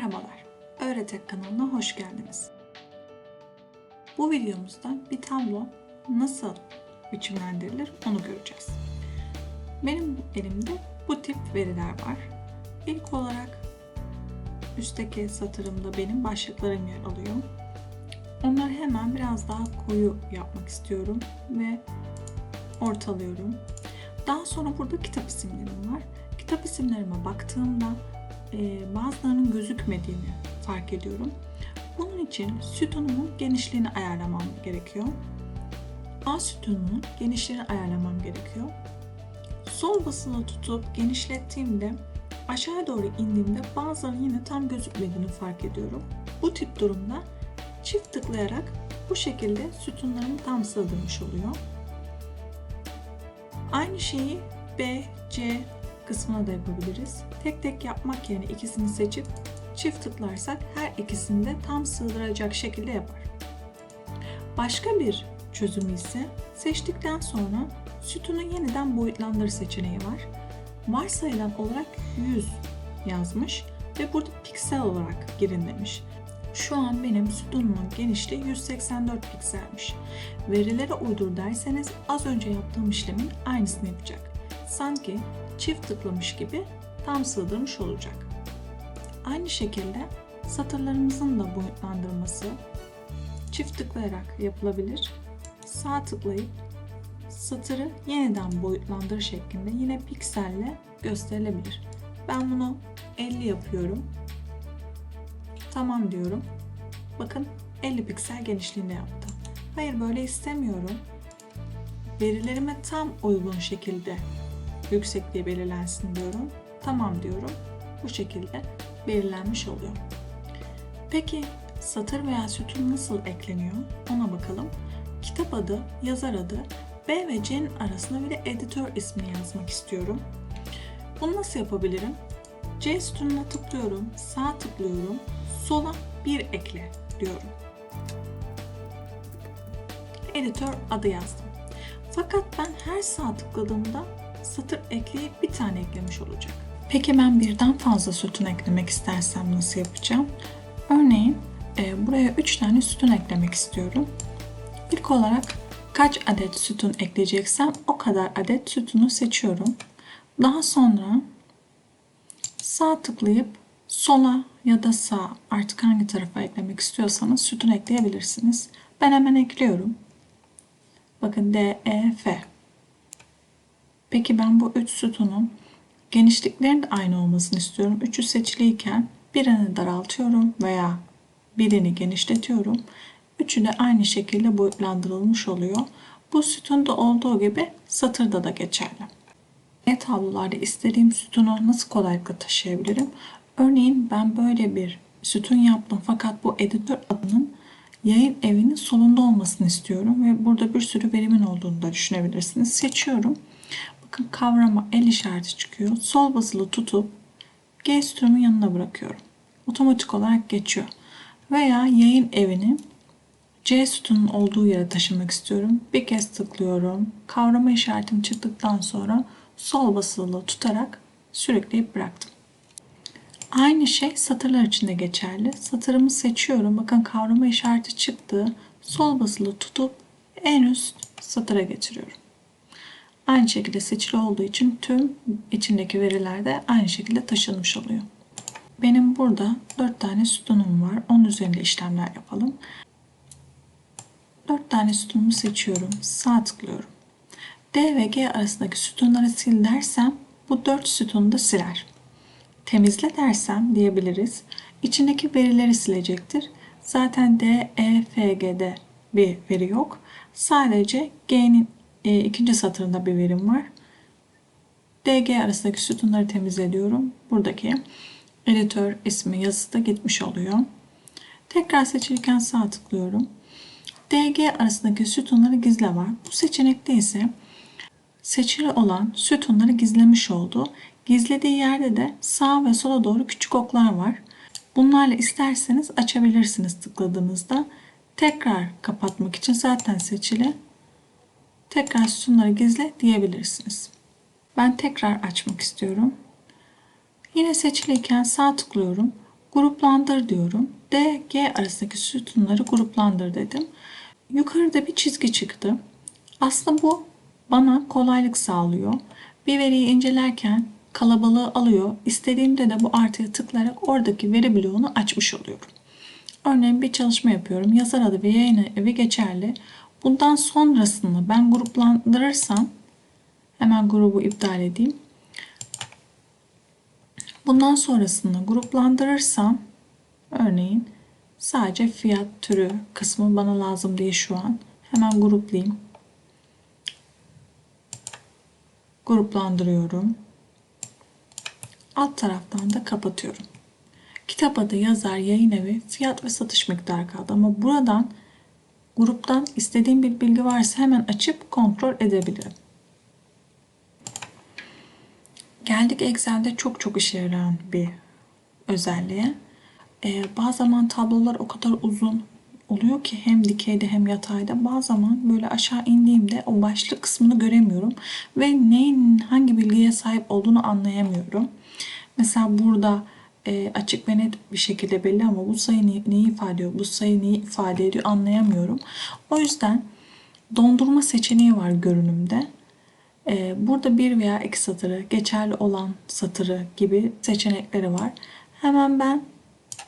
Merhabalar, Öğretek kanalına hoş geldiniz. Bu videomuzda bir tablo nasıl biçimlendirilir onu göreceğiz. Benim elimde bu tip veriler var. İlk olarak üstteki satırımda benim başlıklarım yer alıyor. Onları hemen biraz daha koyu yapmak istiyorum ve ortalıyorum. Daha sonra burada kitap isimlerim var. Kitap isimlerime baktığımda bazılarının gözükmediğini fark ediyorum. Bunun için sütunumun genişliğini ayarlamam gerekiyor. A sütununun genişliğini ayarlamam gerekiyor. Sol basılı tutup genişlettiğimde aşağı doğru indiğimde bazılarının yine tam gözükmediğini fark ediyorum. Bu tip durumda çift tıklayarak bu şekilde sütunlarımı tam sığdırmış oluyor. Aynı şeyi B, C kısmına da yapabiliriz. Tek tek yapmak yerine ikisini seçip çift tıklarsak her ikisini de tam sığdıracak şekilde yapar. Başka bir çözümü ise seçtikten sonra sütunu yeniden boyutlandır seçeneği var. Varsayılan olarak 100 yazmış ve burada piksel olarak girin demiş. Şu an benim sütunumun genişliği 184 pikselmiş. Verilere uydur derseniz az önce yaptığım işlemin aynısını yapacak. Sanki çift tıklamış gibi tam sığdırmış olacak. Aynı şekilde satırlarımızın da boyutlandırması çift tıklayarak yapılabilir. Sağ tıklayıp satırı yeniden boyutlandır şeklinde yine pikselle gösterilebilir. Ben bunu 50 yapıyorum. Tamam diyorum. Bakın 50 piksel genişliğinde yaptı. Hayır böyle istemiyorum. Verilerime tam uygun şekilde yüksekliği belirlensin diyorum. Tamam diyorum. Bu şekilde belirlenmiş oluyor. Peki satır veya sütun nasıl ekleniyor? Ona bakalım. Kitap adı, yazar adı, B ve C'nin arasında bir de editör ismini yazmak istiyorum. Bunu nasıl yapabilirim? C sütununa tıklıyorum, sağ tıklıyorum, sola bir ekle diyorum. Editör adı yazdım. Fakat ben her sağ tıkladığımda satır ekleyip bir tane eklemiş olacak. Peki ben birden fazla sütun eklemek istersem nasıl yapacağım? Örneğin e, buraya 3 tane sütun eklemek istiyorum. İlk olarak kaç adet sütun ekleyeceksem o kadar adet sütunu seçiyorum. Daha sonra sağ tıklayıp sola ya da sağ artık hangi tarafa eklemek istiyorsanız sütun ekleyebilirsiniz. Ben hemen ekliyorum. Bakın D, E, F. Peki ben bu üç sütunun genişliklerinin de aynı olmasını istiyorum. Üçü seçiliyken birini daraltıyorum veya birini genişletiyorum. Üçü de aynı şekilde boyutlandırılmış oluyor. Bu sütunda olduğu gibi satırda da geçerli. E tablolarda istediğim sütunu nasıl kolaylıkla taşıyabilirim? Örneğin ben böyle bir sütun yaptım fakat bu editör adının yayın evinin solunda olmasını istiyorum ve burada bir sürü verimin olduğunu da düşünebilirsiniz. Seçiyorum. Kavrama el işareti çıkıyor. Sol basılı tutup G sütunun yanına bırakıyorum. Otomatik olarak geçiyor. Veya yayın evini C sütunun olduğu yere taşımak istiyorum. Bir kez tıklıyorum. Kavrama işaretim çıktıktan sonra sol basılı tutarak sürükleyip bıraktım. Aynı şey satırlar için de geçerli. Satırımı seçiyorum. Bakın kavrama işareti çıktı. Sol basılı tutup en üst satıra getiriyorum. Aynı şekilde seçili olduğu için tüm içindeki veriler de aynı şekilde taşınmış oluyor. Benim burada 4 tane sütunum var. Onun üzerinde işlemler yapalım. 4 tane sütunumu seçiyorum. Sağ tıklıyorum. D ve G arasındaki sütunları sil dersem bu 4 sütunu da siler. Temizle dersem diyebiliriz. İçindeki verileri silecektir. Zaten D, E, F, G'de bir veri yok. Sadece G'nin e, ikinci satırında bir verim var. DG arasındaki sütunları temizliyorum. Buradaki editör ismi yazısı da gitmiş oluyor. Tekrar seçilirken sağ tıklıyorum. DG arasındaki sütunları gizle var. Bu seçenekte ise seçili olan sütunları gizlemiş oldu. Gizlediği yerde de sağ ve sola doğru küçük oklar var. Bunlarla isterseniz açabilirsiniz tıkladığınızda. Tekrar kapatmak için zaten seçili. Tekrar sütunları gizle diyebilirsiniz. Ben tekrar açmak istiyorum. Yine seçiliyken sağ tıklıyorum. Gruplandır diyorum. D, G arasındaki sütunları gruplandır dedim. Yukarıda bir çizgi çıktı. Aslında bu bana kolaylık sağlıyor. Bir veriyi incelerken kalabalığı alıyor. İstediğimde de bu artıya tıklayarak oradaki veri bloğunu açmış oluyorum. Örneğin bir çalışma yapıyorum. Yazar adı ve yayın evi geçerli. Bundan sonrasını ben gruplandırırsam hemen grubu iptal edeyim. Bundan sonrasını gruplandırırsam örneğin sadece fiyat türü kısmı bana lazım diye şu an hemen gruplayayım. Gruplandırıyorum. Alt taraftan da kapatıyorum. Kitap adı, yazar, yayın evi, fiyat ve satış miktarı kaldı. Ama buradan gruptan istediğim bir bilgi varsa hemen açıp kontrol edebilirim. Geldik Excel'de çok çok işe yarayan bir özelliğe. Ee, bazı zaman tablolar o kadar uzun oluyor ki hem dikeyde hem yatayda. Bazı zaman böyle aşağı indiğimde o başlık kısmını göremiyorum ve neyin hangi bilgiye sahip olduğunu anlayamıyorum. Mesela burada e, açık ve net bir şekilde belli ama bu sayı ne- neyi ifade ediyor, bu sayı neyi ifade ediyor anlayamıyorum. O yüzden dondurma seçeneği var görünümde. Ee, Burada bir veya iki satırı, geçerli olan satırı gibi seçenekleri var. Hemen ben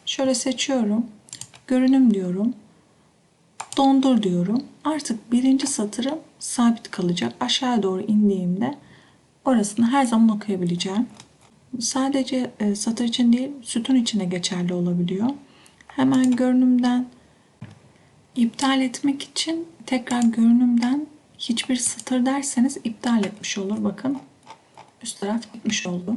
şöyle seçiyorum. Görünüm diyorum. Dondur diyorum. Artık birinci satırım sabit kalacak. Aşağıya doğru indiğimde orasını her zaman okuyabileceğim. Sadece e, satır için değil, sütun için de geçerli olabiliyor. Hemen görünümden İptal etmek için tekrar görünümden hiçbir satır derseniz iptal etmiş olur. Bakın üst taraf gitmiş oldu.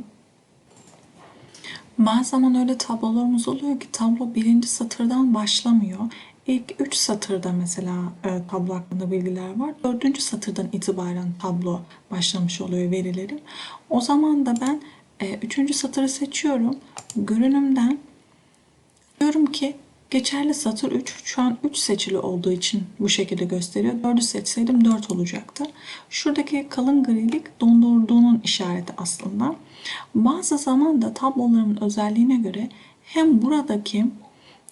Zaman öyle tablolarımız oluyor ki tablo birinci satırdan başlamıyor. İlk üç satırda mesela e, tablo hakkında bilgiler var. Dördüncü satırdan itibaren tablo başlamış oluyor verilerim. O zaman da ben e, üçüncü satırı seçiyorum. Görünümden Diyorum ki geçerli satır 3. Şu an 3 seçili olduğu için bu şekilde gösteriyor. 4'ü seçseydim 4 olacaktı. Şuradaki kalın grilik dondurduğunun işareti aslında. Bazı zaman da tabloların özelliğine göre hem buradaki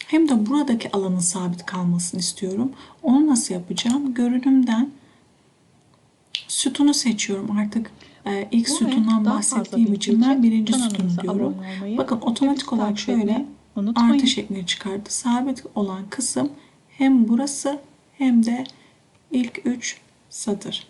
hem de buradaki alanın sabit kalmasını istiyorum. Onu nasıl yapacağım? Görünümden sütunu seçiyorum artık. E, ilk Bu sütundan bahsettiğim için ben birinci sütun diyorum. Bakın otomatik olarak şöyle unutmayın. artı şeklini çıkardı. Sabit olan kısım hem burası hem de ilk üç satır.